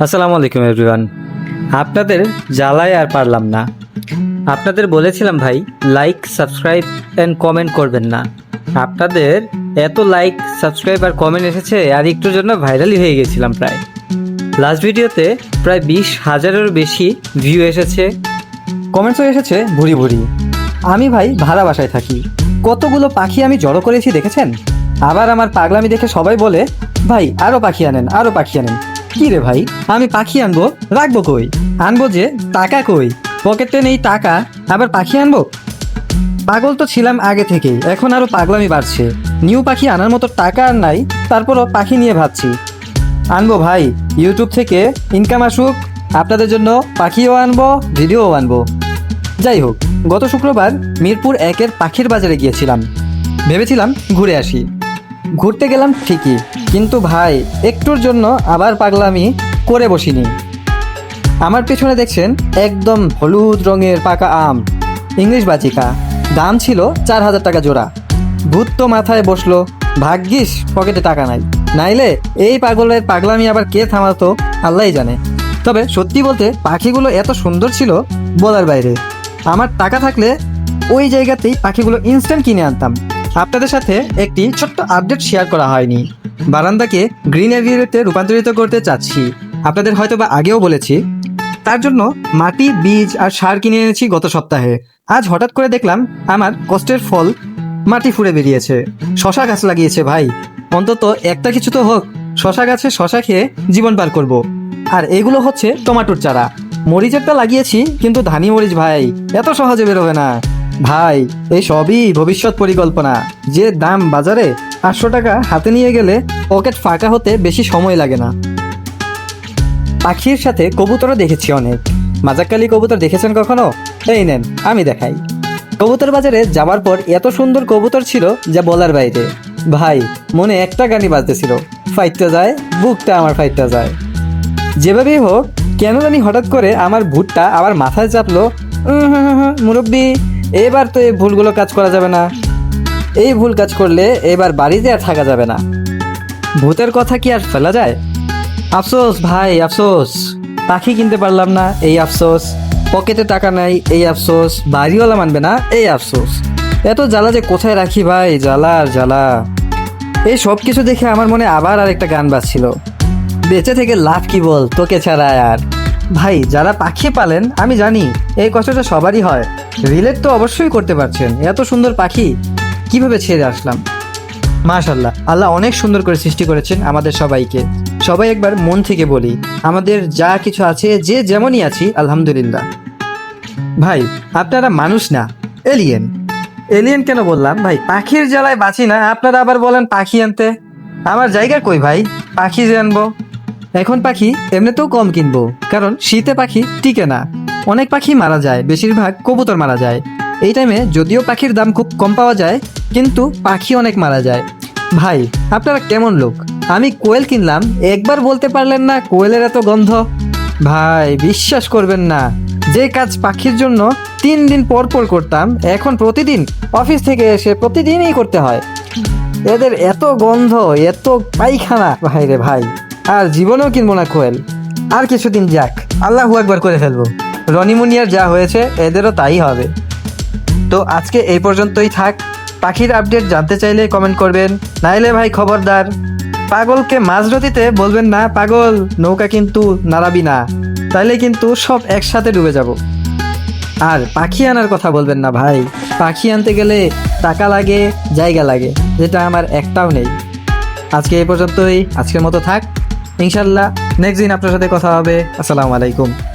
আসসালামু আলাইকুম, এভরিওয়ান। আপনাদের জ্বালায় আর পারলাম না। আপনাদের বলেছিলাম ভাই লাইক সাবস্ক্রাইব অ্যান্ড কমেন্ট করবেন না। আপনাদের এত লাইক সাবস্ক্রাইব আর কমেন্ট এসেছে, আর একটুর জন্য ভাইরালই হয়ে গেছিলাম প্রায়। লাস্ট ভিডিওতে প্রায় বিশ হাজারেরও বেশি ভিউ এসেছে। কমেন্টসও এসেছে ভুরি ভুরি। আমি ভাই ভাড়া বাসায় থাকি। কতগুলো পাখি আমি জড়ো করেছি, দেখেছেন? আবার আমার পাগলামি দেখে সবাই বলে, ভাই আরও পাখি আনেন আরও পাখি আনেন। কি রে ভাই? আমি পাখি আনব, রাখব কই? আনব যে, টাকা কই? পকেটে নেই টাকা, আবার পাখি আনব? পাগল তো ছিলাম আগে থেকেই এখন আরও পাগলামি বাড়ছে। নিউ পাখি আনার মতো টাকা আর নাই, তারপরও পাখি নিয়ে ভাবছি। আনব ভাই ইউটিউব থেকে ইনকাম আসুক, আপনাদের জন্য পাখিও আনব, ভিডিওও আনব। যাই হোক, গত শুক্রবার মিরপুর একের পাখির বাজারে গিয়েছিলাম। ভেবেছিলাম ঘুরে আসি। ঘুরতে গেলাম ঠিকই, কিন্তু ভাই, একটুর জন্য আবার পাগলামি করে বসিনি। আমার পেছনে দেখছেন একদম হলুদ রঙের পাকা আম, ইংলিশ বাচিকা দাম ছিল চার হাজার টাকা জোড়া। ভূত তো মাথায় বসল, ভাগ্যিস, পকেটে টাকা নাই। নাইলে এই পাগলের পাগলামি আবার কে থামাতো, আল্লাহই জানে। তবে সত্যি বলতে পাখিগুলো এত সুন্দর ছিল বলার বাইরে। আমার টাকা থাকলে ওই জায়গাতেই পাখিগুলো ইনস্ট্যান্ট কিনে আনতাম। আপনাদের সাথে একটি ছোট্ট আপডেট শেয়ার করা হয়নি। বারান্দাকে গ্রিন এরিয়াতে রূপান্তরিত করতে চাচ্ছি। আপনাদের হয়তো বা আগেও বলেছি। তার জন্য মাটি, বীজ আর সার কিনে এনেছি গত সপ্তাহে। আজ হঠাৎ করে দেখলাম আমার কষ্টের ফল মাটি ফুঁড়ে বেরিয়েছে। শশা গাছ লাগিয়েছে ভাই। অন্তত একটা কিছু তো হোক, শশা গাছে শশা খেয়ে জীবন পার করব। আর এগুলো হচ্ছে টমাটোর চারা। মরিচেরটা লাগিয়েছি, কিন্তু ধানি মরিচ ভাই, এত সহজে বেরোবে না। ভাই, এই সবই ভবিষ্যৎ পরিকল্পনা। যে দাম বাজারে আটশো টাকা হাতে নিয়ে গেলে পকেট ফাঁকা হতে বেশি সময় লাগে না। পাখির সাথে কবুতরও দেখেছি অনেক। মাজাক্কালি কবুতর দেখেছেন কখনো? এই নেন, আমি দেখাই। কবুতর বাজারে যাবার পর এত সুন্দর কবুতর ছিল যা বলার বাইরে। ভাই, মনে একটা গানই বাজতেছিল। ফাইটটা যায়, বুকটা আমার ফাইটটা যায়। যেভাবেই হোক, কেন জানি হঠাৎ করে আমার ভুটটা আবার মাথায় চাপলো মুরব্বি এবার তো এই ভুলগুলো কাজ করা যাবে না। এই ভুল কাজ করলে এবার বাড়িতে আর থাকা যাবে না। ভূতের কথা কি আর ফেলা যায়? আফসোস, ভাই, আফসোস। পাখি কিনতে পারলাম না, এই আফসোস। পকেটে টাকা নাই, এই আফসোস। বাড়িওয়ালা মানবে না, এই আফসোস। এত জ্বালা যে কোথায় রাখি ভাই? জ্বালা আর জ্বালা। এই সব কিছু দেখে আমার মনে আবার আরেকটা গান বাজছিল। বেঁচে থেকে লাভ কি বল? তোকে ছাড়া আর। ভাই, যারা পাখি পালেন, আমি জানি, এই কষ্টটা সবারই হয়। রিলেট তো অবশ্যই করতে পারছেন, এত সুন্দর পাখি, কীভাবে ছেড়ে আসলাম? মাশাল্লাহ আল্লাহ অনেক সুন্দর করে সৃষ্টি করেছেন আমাদের সবাইকে। সবাই একবার মন থেকে বলি, আমাদের যা কিছু আছে, যে যেমনই আছি, আলহামদুলিল্লাহ। ভাই, আপনারা মানুষ না এলিয়েন এলিয়েন কেন বললাম? ভাই, পাখির জ্বালায় বাঁচি না, আপনারা আবার বলেন পাখি আনতে। আমার জায়গা কই ভাই? পাখি যে আনব। এখন পাখি এমনিতেও কম কিনবো, কারণ শীতে পাখি টিকে না। অনেক পাখি মারা যায়, বেশিরভাগ কবুতর মারা যায়। এই টাইমে যদিও পাখির দাম খুব কম পাওয়া যায়, কিন্তু পাখি অনেক মারা যায়। ভাই, আপনারা কেমন লোক? আমি কোয়েল কিনলাম, একবার বলতে পারলেন না কোয়েলের এত গন্ধ। ভাই, বিশ্বাস করবেন না। যে কাজ পাখির জন্য তিন দিন পর পর করতাম, এখন প্রতিদিন অফিস থেকে এসে প্রতিদিনই করতে হয়। এদের এত গন্ধ, এত পায়খানা। ভাই রে ভাই আর জীবনেও কিনবো না কোয়েল। আর কিছুদিন যাক, আল্লাহু একবার করে ফেলব। রনিমুনিয়ার যা হয়েছে, এদেরও তাই হবে। তো আজকে এই পর্যন্তই থাক। পাখির আপডেট জানতে চাইলে কমেন্ট করবেন। নাইলে ভাই খবরদার। পাগলকে মাঝরতিতে বলবেন না, পাগল, নৌকা কিন্তু নাড়াবি না। তাইলে কিন্তু সব একসাথে ডুবে যাব। আর পাখি আনার কথা বলবেন না ভাই। পাখি আনতে গেলে টাকা লাগে, জায়গা লাগে, যেটা আমার একটাও নেই। আজকে এই পর্যন্তই। আজকের মতো থাক। ইনশাল্লাহ নেক্সট দিন আপনার সাথে কথা হবে। আসসালামু আলাইকুম।